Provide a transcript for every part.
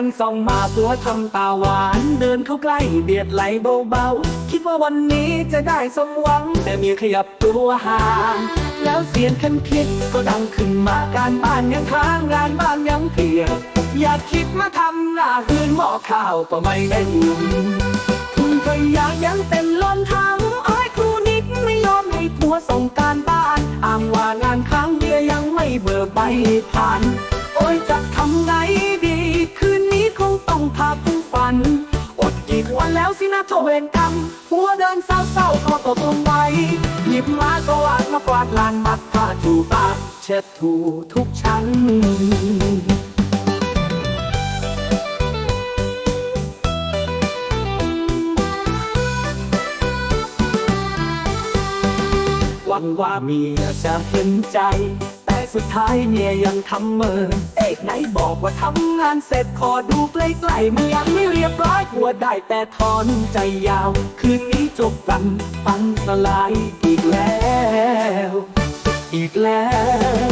จันส่องมาตัวทำตาหวาน เดินเข้าใกล้เบียดไหลเบาๆ คิดว่าวันนี้จะได้สมหวัง แต่เมียขยับตัวห่าง แล้วเสียงคันคิดก็ดังขึ้นมาการบ้านยังค้างงานบ้านยังเพียกอยากคิดมาทำหน้าคืนหม้อข้าวก็ไม่ได้ยินคุณก็อยากยังเต็มล้นทั้งอ้อยครูนิดไม่ยอมให้ผัวส่งการบ้านอ้างว่างานค้างเบียยังไม่เบิกใบผ่าน ทเวนกรรมหัวเดินเศร้าๆก็ตกลงไปหยิบมาก็วาดมากวาดลานมัดผ้าถูปากเช็ดถูทุกชั้นหวังว่าเมียจะเห็นใจ สุดท้ายเมียยังทำเมอเอกไหนบอกว่าทำงานเสร็จขอดูใกล้ๆมันยังไม่เรียบร้อยกลัวได้แต่ทอนใจยาว คืนนี้จบกันปังสลายอีกแล้ว อีกแล้ว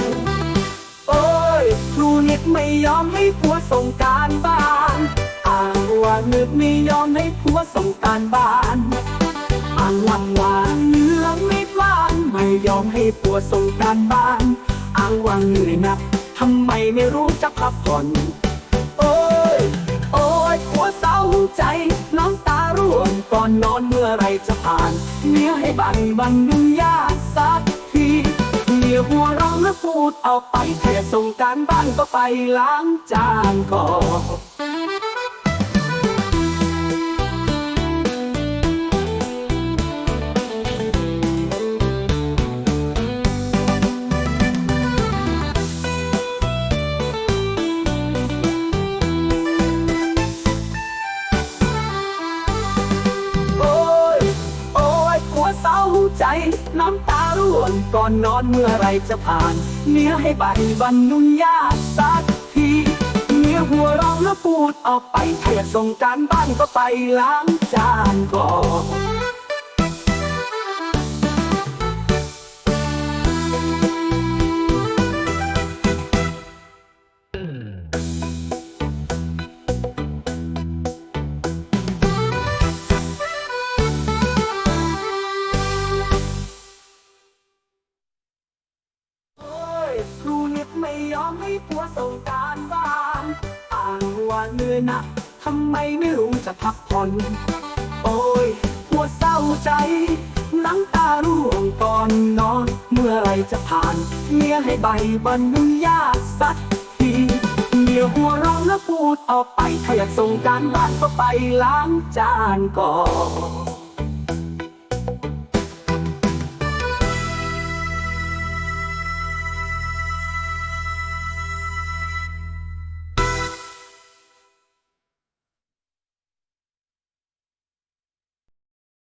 โอ้ยครูนิดไม่ยอมให้ผัวส่งการบ้านอ้างว่านึกไม่ยอมให้ผัวส่งการบ้านอ้างวันวานเหนื่อยไม่บ้านไม่ยอมให้ผัวส่งการบ้าน อ้างว่าเหนื่อยนักทำไมไม่รู้จะพักผ่อน โอ้ย โอ้ยหัวเศร้าใจ น้ำตาร่วงก่อนนอนเมื่อไรจะผ่าน เมียให้บันบันดุยาสักทีเมียหัวเราะและพูดออกไปแค่ส่งการบ้านก็ไปล้างจานก่อน นก่อนนอนเมื่อไรจะผ่าน เนื้อให้ใบบันนุญาตสักทีเนื้อหัวร้องแล้วพูดออกไปแค่ส่งการบ้านก็ไปล้างจานก่อน ยอมให้ผัวส่งการบ้านอ้างว่าเหนื่อยหนักทำไมไม่รู้จะพักผ่อน โอ้ยผัวเศร้าใจน้ำตาร่วงก่อนนอน เมื่อไรจะผ่านเมียให้ใบบรรยาตสักทีเมียหัวร้องแล้วพูดออกไป ถ้าอยากส่งการบ้านก็ไปล้างจานก่อน